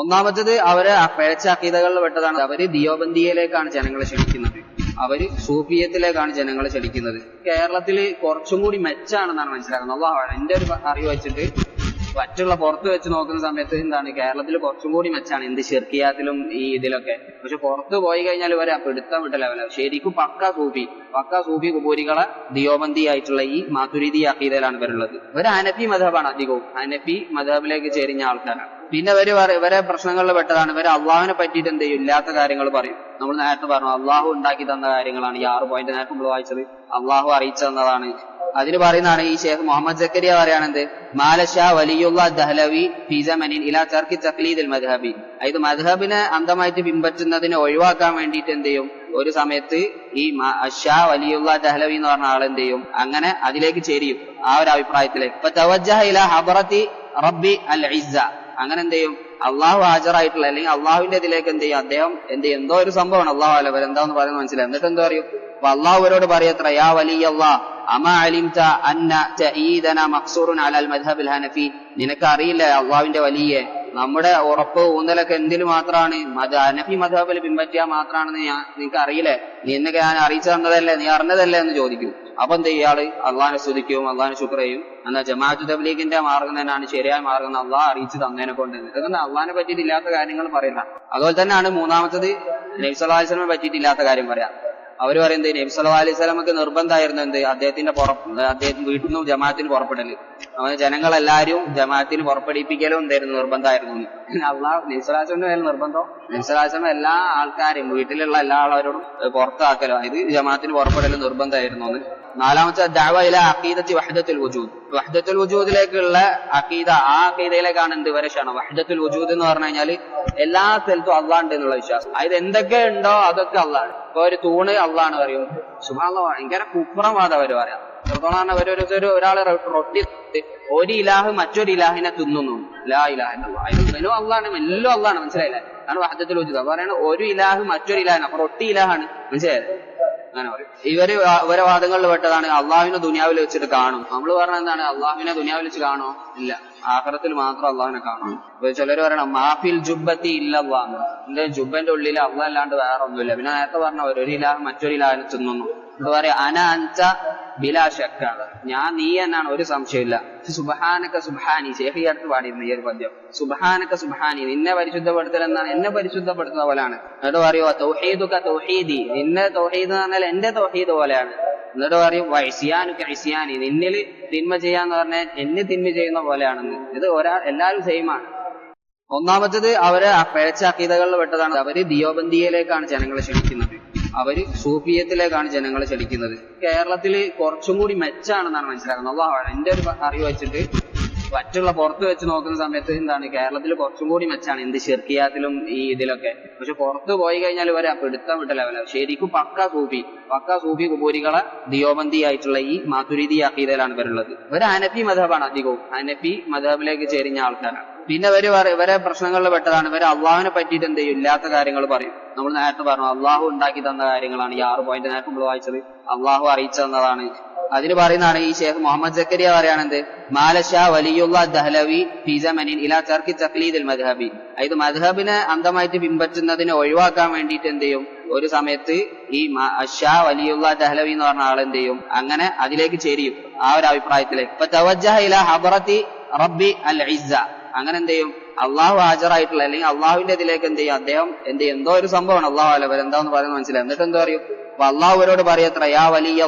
ഒന്നാമത്തത് അവരെ ആ പിഴച്ച അക്കീതകളിൽ പെട്ടതാണ്. അവർ ദിയോബന്ദിയയിലേക്കാണ് ജനങ്ങളെ ക്ഷണിക്കുന്നത്. അവർ സൂഫിയത്തിലേക്കാണ് ജനങ്ങളെ ക്ഷണിക്കുന്നത്. കേരളത്തിൽ കുറച്ചും കൂടി മെച്ചാണെന്നാണ് മനസ്സിലാക്കുന്നത്. അള്ളാഹു എന്റെ ഒരു അറിവ് വെച്ചിട്ട് മറ്റുള്ള പുറത്ത് വെച്ച് നോക്കുന്ന സമയത്ത് എന്താണ് കേരളത്തിൽ കുറച്ചും കൂടി മെച്ചാണ്. എന്ത് ഷിർക്കിയാത്തിലും ഈ ഇതിലൊക്കെ. പക്ഷെ പുറത്ത് പോയി കഴിഞ്ഞാൽ ഇവരെ പിടുത്തം വിട്ട ലെവലാണ് ശരിക്കും പക്ക സൂഫി. പക്ക സൂഫി കുബൂരികളെ ദിയോബന്തി ആയിട്ടുള്ള ഈ മാതുരീതി അക്കീതയിലാണ് ഇവരുള്ളത്. ഇവർ അനഫി മധബാണ് അധികവും. അനഫി മധബിലേക്ക് ചേരിഞ്ഞ ആൾക്കാരാണ്. പിന്നെ ഇവർ ഇവരെ പ്രശ്നങ്ങളിൽ പെട്ടതാണ്. ഇവർ അള്ളാഹുവിനെ പറ്റിയിട്ട് എന്ത് ചെയ്യും? ഇല്ലാത്ത കാര്യങ്ങൾ പറയും. നമ്മൾ നേരത്തെ പറഞ്ഞു അള്ളാഹു ഉണ്ടാക്കി തന്ന കാര്യങ്ങളാണ് ഈ ആറ് പോയിന്റ് നേരത്തെ നമ്മൾ വായിച്ചത്. അള്ളാഹു അറിയിച്ചു തന്നതാണ്. അതിന് പറയുന്നതാണ് ഈ ഷേഖ് മുഹമ്മദ് ജക്കരിയ പറയാണെന്ത് മാലഷാ വലിയുള്ള ദഹ്ലവി ഫിസമനിൻ ഇലാ ചർക്കി തക്ലീദുൽ മദ്ഹബി. അതായത് മദ്ഹബിനെ അന്ധമായിട്ട് പിൻപറ്റുന്നതിനെ ഒഴിവാക്കാൻ വേണ്ടിയിട്ട് എന്ത് ചെയ്യും? ഒരു സമയത്ത് ഈ ഷാ വലിയുള്ള ദഹലവി എന്ന് പറഞ്ഞ ആളെന്ത് ചെയ്യും? അങ്ങനെ അതിലേക്ക് ചേരിയും ആ ഒരു അഭിപ്രായത്തിലേക്ക്. ഇപ്പൊ തവജ്ജഹ ഇല ഹബറത്തി റബ്ബി അൽ ഇസ്സ. അങ്ങനെ എന്ത് ചെയ്യും? അള്ളാഹു ഹാജറായിട്ടുള്ള അല്ലെങ്കിൽ അള്ളാഹുവിന്റെ ഇതിലേക്ക് എന്ത് ചെയ്യും? അദ്ദേഹം എന്ത് ചെയ്യും? എന്തോ ഒരു സംഭവമാണ് അള്ളാഹു അല്ല എന്താന്ന് പറയുന്നത് മനസ്സിലായി. എന്നിട്ട് എന്തോ അറിയും അപ്പൊ അള്ളാഹു അവരോട് പറയത്ര യാ വലിയ അലിംത അന്ന ഹനഫി. നിനക്ക് അറിയില്ല അള്ളാഹുവിന്റെ വലിയ. നമ്മുടെ ഉറപ്പ് ഊന്നലൊക്കെ എന്തിന് മാത്രമാണ് മത അനഫി മദ്ഹബിൽ പിൻപറ്റിയാൽ മാത്രമാണെന്ന് ഞാൻ നിനക്ക് അറിയില്ലേ? നീ എന്നൊക്കെ ഞാൻ അറിയിച്ചു തന്നതല്ലേ നീ അറിഞ്ഞതല്ലേ എന്ന് ചോദിക്കും. അപ്പൊ എന്ത് ഇയാൾ അള്ളാഹിനെ സ്തുതിക്കും അള്ളാഹിനെ ശുക്രയും. എന്നാ ജമാഅത്ത് തബ്ലീഗിന്റെ മാർഗം തന്നെയാണ് ശരിയായ മാർഗം എന്ന് അള്ളാഹ് അറിയിച്ചു തന്നതിനെ കൊണ്ട്. അതുകൊണ്ട് അള്ളാഹിനെ പറ്റിയിട്ട് ഇല്ലാത്ത കാര്യങ്ങൾ പറയില്ല. അതുപോലെ തന്നെയാണ് മൂന്നാമത്തത് നബ്സലാസ്ലമെ പറ്റിയിട്ടില്ലാത്ത കാര്യം പറയാം. അവർ പറയുന്നത് നബി സല്ലല്ലാഹു അലൈഹി സ്വലമക്ക് നിർബന്ധമായിരുന്നു എന്ത്? അദ്ദേഹത്തിന്റെ പുറ- അദ്ദേഹം വീട്ടിൽ നിന്നും ജമാഅത്തിന് പുറപ്പെടൽ. അവന് ജനങ്ങളെല്ലാരും ജമാഅത്തിന് പുറപ്പെടുപ്പിക്കലും എന്തായിരുന്നു? നിർബന്ധമായിരുന്നു. അള്ളാഹ് നബ്സലാസ്ലമിന്റെ മേലെ നിർബന്ധം. നബ്സലാസ്ലം എല്ലാ ആൾക്കാരും വീട്ടിലുള്ള എല്ലാ ആളവരോടും പുറത്താക്കലോ. അതായത് ജമാഅത്തിന് പുറപ്പെടലും നിർബന്ധമായിരുന്നു എന്ന് നാലാമത്തെ ദഅവ ഇല അഖീദത്തി വഹദത്തുൽ വജൂദ്. വഹദത്തുൽ വജൂദിലേക്കുള്ള അഖീദ ആ അക്കീദയിലേക്കാണ് എന്ത് വരെ ക്ഷണം? വഹദത്തുൽ വജൂദ് എന്ന് പറഞ്ഞു കഴിഞ്ഞാൽ എല്ലാ സ്ഥലത്തും അള്ളാഹ് ഉണ്ട് എന്നുള്ള വിശ്വാസം. അതായത് എന്തൊക്കെ ഉണ്ടോ അതൊക്കെ അള്ളാണ് ഇപ്പൊ ഒരു തൂണ് അള്ളാണ് പറയും. സുബാള്ള ഭയങ്കര കുപ്രമാത അവർ പറയാം എത്രത്തോളം ഒരു ഒരു- ഒരു ഒരാൾ റൊട്ടി ഒരു ഇലാഹ് മറ്റൊരു ഇലാഹിനെ തിന്നുന്നു. ലാ ഇലാഹ മെനു അള്ളാണ് എല്ലാം അള്ളാണ് മനസ്സിലായില്ല? അതാണ് വഹദത്തുൽ വജൂദ്. പറയണ ഒരു ഇലാഹ് മറ്റൊരു ഇലാഹാണ് അപ്പൊ റൊട്ടി ഇലാഹാണ് മനസ്സിലായത് അങ്ങനെ പറയും. ഇവർ ഇവരെ വാദങ്ങളിൽ പെട്ടതാണ്. അള്ളാഹുവിനെ ദുനിയാവിൽ വെച്ചിട്ട് കാണും. നമ്മൾ പറഞ്ഞ എന്താണ്? അള്ളാഹുവിനെ ദുനിയാവിൽ വെച്ച് കാണോ ഇല്ല. ആഹ്റത്തിൽ മാത്രം അള്ളാഹുവിനെ കാണും. ഇപ്പൊ ചിലർ പറയണം മാഫിൽ ജുബത്തി ഇല്ല എന്റെ ജുബന്റെ ഉള്ളിൽ അള്ളാഹ് അല്ലാണ്ട് വേറെ ഒന്നുമില്ല പിന്നെ നേരത്തെ പറഞ്ഞ ഒരു ഇലാഹ് മറ്റൊരു ഇലാഹിനെ തിന്നുന്നു എന്താ പറയാ അന അൻച ബിലാ ശക്കാണ് ഞാൻ നീ എന്നാണ് ഒരു സംശയമില്ല സുബഹാനക്ക സുബഹാനി. ശേഖി അടുത്ത് പാടിയിരുന്നു ഈ ഒരു പദ്യം. സുബഹാനക്ക സുബഹാനി. നിന്നെ പരിശുദ്ധപ്പെടുത്തൽ എന്നാണ്. എന്നെ പരിശുദ്ധപ്പെടുത്തുന്ന പോലെയാണ് എന്നിട്ട് പറയോ തൗഹീദുക തൗഹീദി. നിന്നെ തൗഹീദ് എന്ന് പറഞ്ഞാൽ എന്റെ തൗഹീദ് പോലെയാണ്. എന്നിട്ട് പറയും വൈസിയാനുക്ക ഐസിയാനി നിന്നിൽ തിന്മ ചെയ്യാന്ന് പറഞ്ഞാൽ എന്നെ തിന്മ ചെയ്യുന്ന പോലെയാണെന്ന്. ഇത് ഒരാൾ എല്ലാവരും സെയിമാണ് ഒന്നാമത്തത് അവരെ പിഴച്ച അക്കീതകളിൽ പെട്ടതാണ്. അവർ ദിയോബന്ദിയയിലേക്കാണ് ജനങ്ങളെ ക്ഷണിക്കുന്നത്. അവർ സൂഫിയത്തിലേക്കാണ് ജനങ്ങളെ ചലിക്കുന്നത് കേരളത്തിൽ കുറച്ചും കൂടി മെച്ചാണെന്നാണ് മനസ്സിലാക്കുന്നത്. അള്ളാഹാണ് എന്റെ ഒരു അറിവ് വെച്ചിട്ട് മറ്റുള്ള പുറത്ത് വെച്ച് നോക്കുന്ന സമയത്ത് എന്താണ്? കേരളത്തിൽ കുറച്ചും കൂടി മെച്ചാണ്. എന്ത് ഷെർക്കിയാത്തിലും ഈ ഇതിലൊക്കെ. പക്ഷെ പുറത്ത് പോയി കഴിഞ്ഞാൽ ഇവരെ പിടുത്തം വിട്ട ലെവലാണ് ശരിക്കും പക്ക സൂഫി. പക്ക സൂഫി കുബൂരികളെ ദിയോബന്തി ആയിട്ടുള്ള ഈ മാതുരീതി അക്കീതയിലാണ് ഇവരുള്ളത്. ഇവർ അനഫി മധബാണ് അധികവും. അനഫി മധബിലേക്ക് ചേരിഞ്ഞ ആൾക്കാരാണ്. പിന്നെ ഇവർ ഇവരെ പ്രശ്നങ്ങളിൽ പെട്ടതാണ്. ഇവർ അള്ളാഹുവിനെ പറ്റിയിട്ട് എന്ത് ചെയ്യും? ഇല്ലാത്ത കാര്യങ്ങൾ പറയും. നമ്മൾ നേരത്തെ പറഞ്ഞു അള്ളാഹു ഉണ്ടാക്കി തന്ന കാര്യങ്ങളാണ്. ഈ ആറ് പോയിന്റ് നേരത്തെ നമ്മൾ വായിച്ചത്. അള്ളാഹു അറിയിച്ചു തന്നതാണ്. അതിന് പറയുന്നതാണ് ഈ ഷേഖ് മുഹമ്മദ് ജക്കരിയ പറയാണെന്ത് മാലഷാ വലിയുള്ള ദഹ്ലവി ഫിസമനിൻ ഇലാ ചർക്കി തക്ലീദുൽ മദ്ഹബി. അതായത് മദ്ഹബിനെ അന്ധമായിട്ട് പിൻപറ്റുന്നതിനെ ഒഴിവാക്കാൻ വേണ്ടിയിട്ട് എന്ത് ചെയ്യും? ഒരു സമയത്ത് ഈ ഷാ വലിയുള്ള ദഹലവി എന്ന് പറഞ്ഞ ആൾ എന്ത് ചെയ്യും? അങ്ങനെ അതിലേക്ക് ചേരിയും. ആ ഒരു അഭിപ്രായത്തിലേക്ക്. ഇപ്പൊ തവജ്ജഹ ഇല ഹബറത്തി റബ്ബി അൽ ഇസ്സ അങ്ങനെ എന്ത് ചെയ്യും? അള്ളാഹു ഹാജറായിട്ടുള്ള അല്ലെങ്കിൽ അള്ളാഹുവിന്റെ ഇതിലേക്ക് എന്ത് ചെയ്യും? അദ്ദേഹം എന്ത് ചെയ്യും? എന്തോ ഒരു സംഭവമാണ്. അള്ളാഹു അല്ല എന്താന്ന് പറയുന്നത് മനസ്സിലായി? എന്നിട്ട് എന്തോ അറിയും അപ്പൊ അള്ളാഹു അവരോട് പറയത്ര യാ വലിയ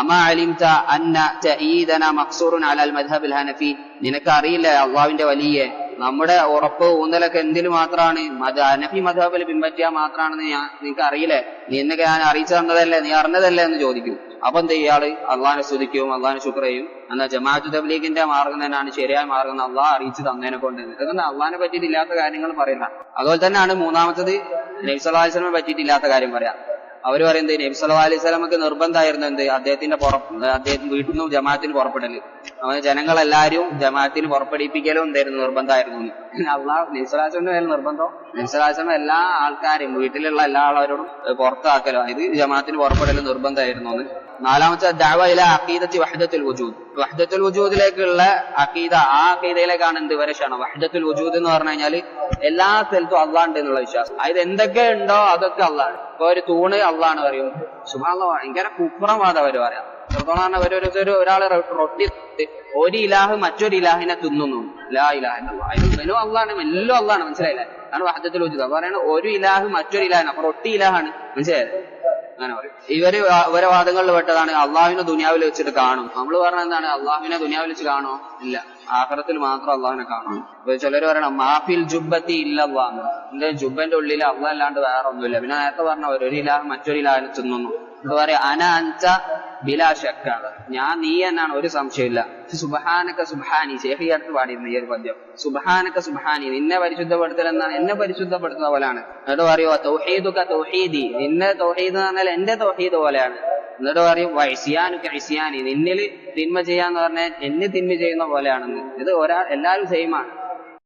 അന്ന ഹനഫി. നിനക്ക് അറിയില്ല അള്ളാഹുവിന്റെ വലിയ. നമ്മുടെ ഉറപ്പ് ഊന്നലൊക്കെ എന്തിൽ മാത്രമാണ്? മത അനഫി മദ്ഹബിൽ പിൻപറ്റിയാൽ മാത്രമാണെന്ന് ഞാൻ നിനക്ക് അറിയില്ലേ? നീ എന്നൊക്കെ ഞാൻ അറിയിച്ചു തന്നതല്ലേ? നീ അറിഞ്ഞതല്ലേ എന്ന് ചോദിക്കും. അപ്പൊ എന്ത് ഇയാൾ അള്ളാഹിനെ സ്തുതിക്കും അള്ളാഹിനെ ശുക്രയും. എന്നാ ജമാഅത്ത് തബ്ലീഗിന്റെ മാർഗം തന്നെയാണ് ശരിയായ മാർഗം അള്ളാഹ് അറിയിച്ചു തന്നതിനെ കൊണ്ട് ഇതൊന്നും അള്ളാഹിനെ പറ്റിയിട്ട് ഇല്ലാത്ത കാര്യങ്ങൾ പറയുന്ന അതുപോലെ തന്നെയാണ് മൂന്നാമത്തത് നബ്സലാസ്ലമെ പറ്റിയിട്ടില്ലാത്ത കാര്യം പറയാം. അവർ പറയുന്നത് നബി സല്ലല്ലാഹു അലൈഹി സ്വലമക്ക് നിർബന്ധമായിരുന്നു എന്ത്? അദ്ദേഹത്തിന്റെ പുറ അദ്ദേഹം വീട്ടിൽ നിന്നും ജമാഅത്തിന് പുറപ്പെടൽ അവന് ജനങ്ങളെല്ലാരും ജമാഅത്തിന് പുറപ്പെടിപ്പിക്കലും എന്തായിരുന്നു? നിർബന്ധമായിരുന്നു അള്ളാഹ് നബ്സലാസ്ലമിന്റെ മേലെ നിർബന്ധം. നബ്സലാസ്ലം എല്ലാ ആൾക്കാരും വീട്ടിലുള്ള എല്ലാ ആളവരോടും പുറത്താക്കലോ. അതായത് ജമാഅത്തിന് പുറപ്പെടലും നിർബന്ധമായിരുന്നു നാലാമത്തെ ദഅവ ഇല അഖീദത്തി വഹദത്തുൽ വജൂദ്. വഹദത്തുൽ വജൂദിലേക്കുള്ള അഖീദ ആ അഖീദയിലേക്കാണ് എന്ത് വരെ ക്ഷണം? വഹദത്തുൽ വജൂദ് എന്ന് പറഞ്ഞു കഴിഞ്ഞാൽ എല്ലാ സ്ഥലത്തും അള്ളാഹ് ഉണ്ട് എന്നുള്ള വിശ്വാസം. അതായത് എന്തൊക്കെ ഉണ്ടോ അതൊക്കെ അള്ളാണ് ഇപ്പൊ ഒരു തൂണ് അള്ളാണ് പറയും. സുബാനുള്ള ഭയങ്കര കുപ്രമാത അവർ പറയാം. എത്രത്തോളം അവരൊരു ഒരാൾ റൊട്ടി ഒരു ഇലാഹ് മറ്റൊരു ഇലാഹിനെ തിന്നുന്നു. ലാ ഇലാഹ അതിനും അള്ളാണ് എല്ലാം അള്ളാണ് മനസ്സിലായില്ല? കാരണം വഹദത്തുൽ വജൂദ്. പറയുന്നത് ഒരു ഇലാഹ് മറ്റൊരു ഇലാഹിനെ അപ്പൊ റൊട്ടി ഇലാഹാണ് മനസ്സിലായത് അങ്ങനെ പറയും. ഇവർ ഇവരെ വാദങ്ങളിൽ പെട്ടതാണ് അള്ളാഹുവിനെ ദുനിയാവിൽ വെച്ചിട്ട് കാണും. നമ്മൾ പറഞ്ഞ എന്താണ്? അള്ളാഹുവിനെ ദുനിയാവിൽ വെച്ച് കാണോ ഇല്ല. ആഹ്റത്തിൽ മാത്രം അള്ളാഹിനെ കാണും. ഇപ്പൊ ചിലർ പറയണം മാഫിൽ ജുബത്തി ഇല്ല അള്ളാഹ് എന്റെ ജുബന്റെ ഉള്ളിൽ അള്ളാഹ് അല്ലാണ്ട് വേറെ ഒന്നുമില്ല പിന്നെ നേരത്തെ പറഞ്ഞ ഒരു ഇലാഹ് മറ്റൊരു ഇലാഹിനെ ചെന്നു എന്താ പറയാ അന അഞ്ച ബിലാ ശക്കാണ് ഞാൻ നീ എന്നാണ് ഒരു സംശയമില്ല സുബഹാനക്ക സുബഹാനി. ശേഖി അടുത്ത് പാടിയിരുന്നു ഈ ഒരു പദ്യം. സുബഹാനക്ക സുബഹാനി. നിന്നെ പരിശുദ്ധപ്പെടുത്തൽ എന്നാണ് എന്നെ പരിശുദ്ധപ്പെടുത്തുന്ന പോലെയാണ്. എന്നിട്ട് പറയുമോ തൗഹീദുക തൗഹീദി. നിന്നെ തൗഹീദ് എന്ന് പറഞ്ഞാൽ എന്റെ തൗഹീദ് പോലെയാണ്. എന്നിട്ട് പറയും വൈസിയാനുക്ക് ഐസിയാനി നിന്നിൽ തിന്മ ചെയ്യാന്ന് പറഞ്ഞാൽ എന്നെ തിന്മ ചെയ്യുന്ന പോലെയാണെന്ന്. ഇത് ഒരാൾ എല്ലാവരും സെയിമാണ്